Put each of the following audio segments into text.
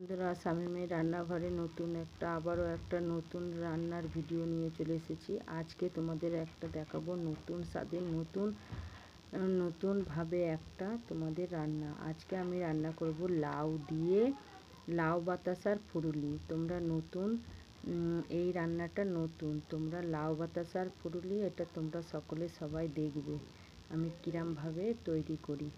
বন্ধুরা, স্বামী মেয়ে রান্নাঘরে নতুন একটা, আবারও একটা নতুন রান্নার ভিডিও নিয়ে চলে এসেছি। আজকে তোমাদের একটা দেখাবো নতুন স্বাদের, নতুন নতুনভাবে একটা তোমাদের রান্না। আজকে আমি রান্না করব লাউ দিয়ে লাউ বাতাসার ফুরুলি। তোমরা নতুন এই রান্নাটা নতুন। তোমরা লাউ বাতাসার ফুরুলি, এটা তোমরা সকলে সবাই দেখবে। আমি কিরমভাবে তৈরি করি।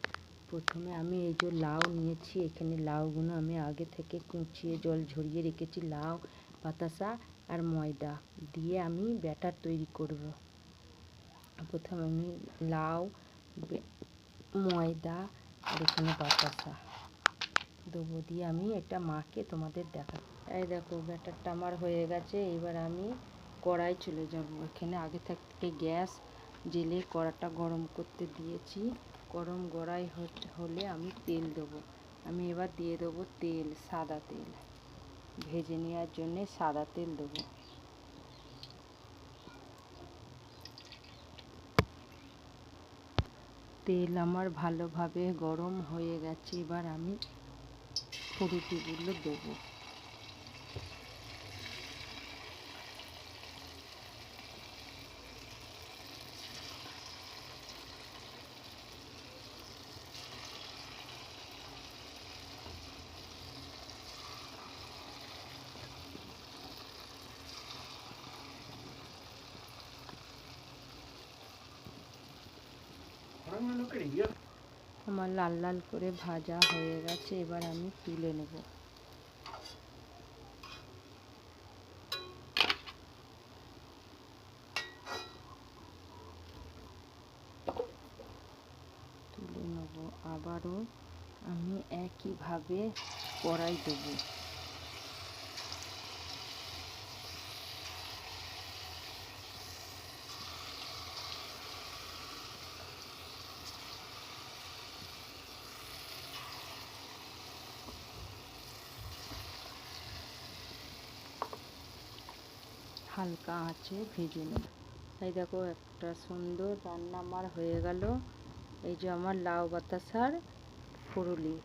প্রথমে আমি এই যে লাউ নিয়েছি, এখানে লাউগুলো আমি আগে থেকে কুচিয়ে জল ঝরিয়ে রেখেছি, লাউ, বাতাসা আর ময়দা দিয়ে আমি ব্যাটার তৈরি করব। প্রথমে আমি লাউ, ময়দা আর এখানে বাতাসা দেবো দিয়ে আমি এটা মাকে তোমাদের দেখা এই দেখো ব্যাটারটা আমার হয়ে গেছে, এবার আমি কড়াই চলে যাব। এখানে আগে থেকে গ্যাস, জেলে কড়াটা গরম করতে দিয়েছি। গরম গড়াই হলে আমি তেল দেবো। আমি এবার দিয়ে দেবো তেল, সাদা তেল। ভেজে নেওয়ার জন্যে সাদা তেল দেবো। তেল আমার ভালোভাবে গরম হয়ে গেছে, এবার আমি ফুরুটিগুলো দেবো। আমার লাল লাল করে ভাজা হয়ে গেছে, এবার আমি তুলে নেব। তুলে নেব। আবারও আমি একইভাবে কড়াই দেবো। হালকা আঁচে ভেজে নেব। এই দেখো একটা সুন্দর রান্না আমার হয়ে গেল। এই যে আমার লাউ বাতাসার ফুরুলি।